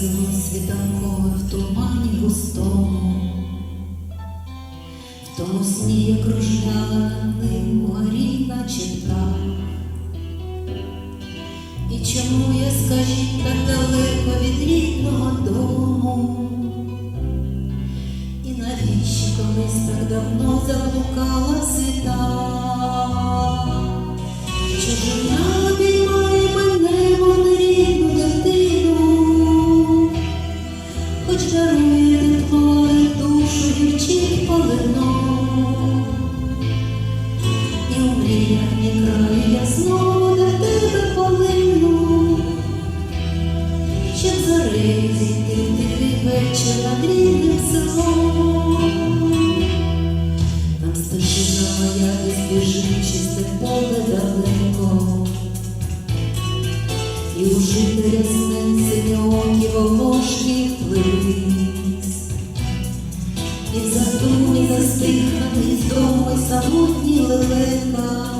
село світанкове в тумані густому, в тому сні, як кружляла ним угорі, наче птах. І чому я, скажіть, так далеко від рідного дому? І навіщо колись так давно заблукала світа? Чужина і у жителя сни синьоокі волошки вплились. І в задумі застигнений з й самотній лелека,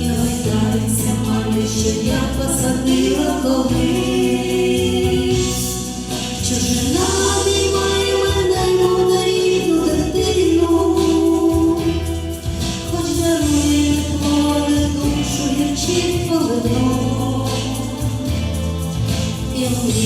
і гайдається мамі, що я посадила колись. І в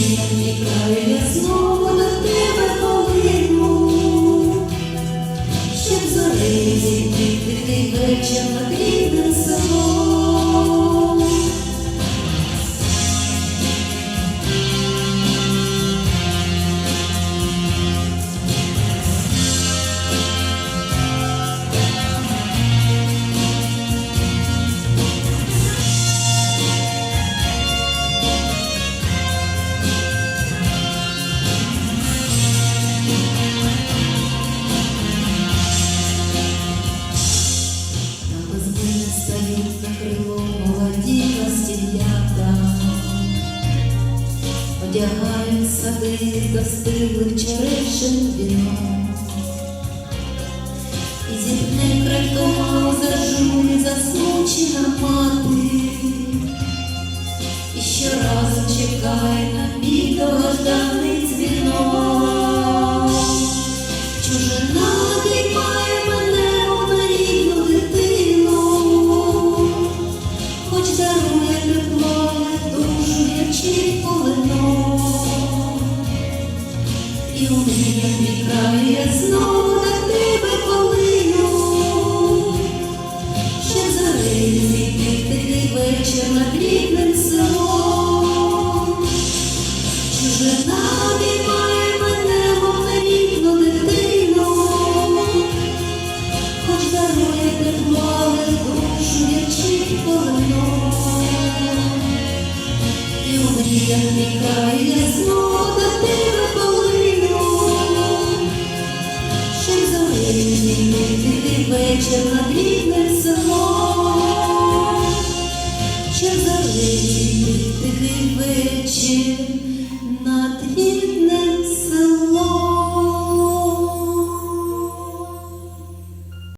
на крило молоді ростів'ята, одягають сади достиглих черешин віно. І у мріях вікаю я знову на тебе полину, ще в тихий вечір над рідним селом. Чужина вечір на рідним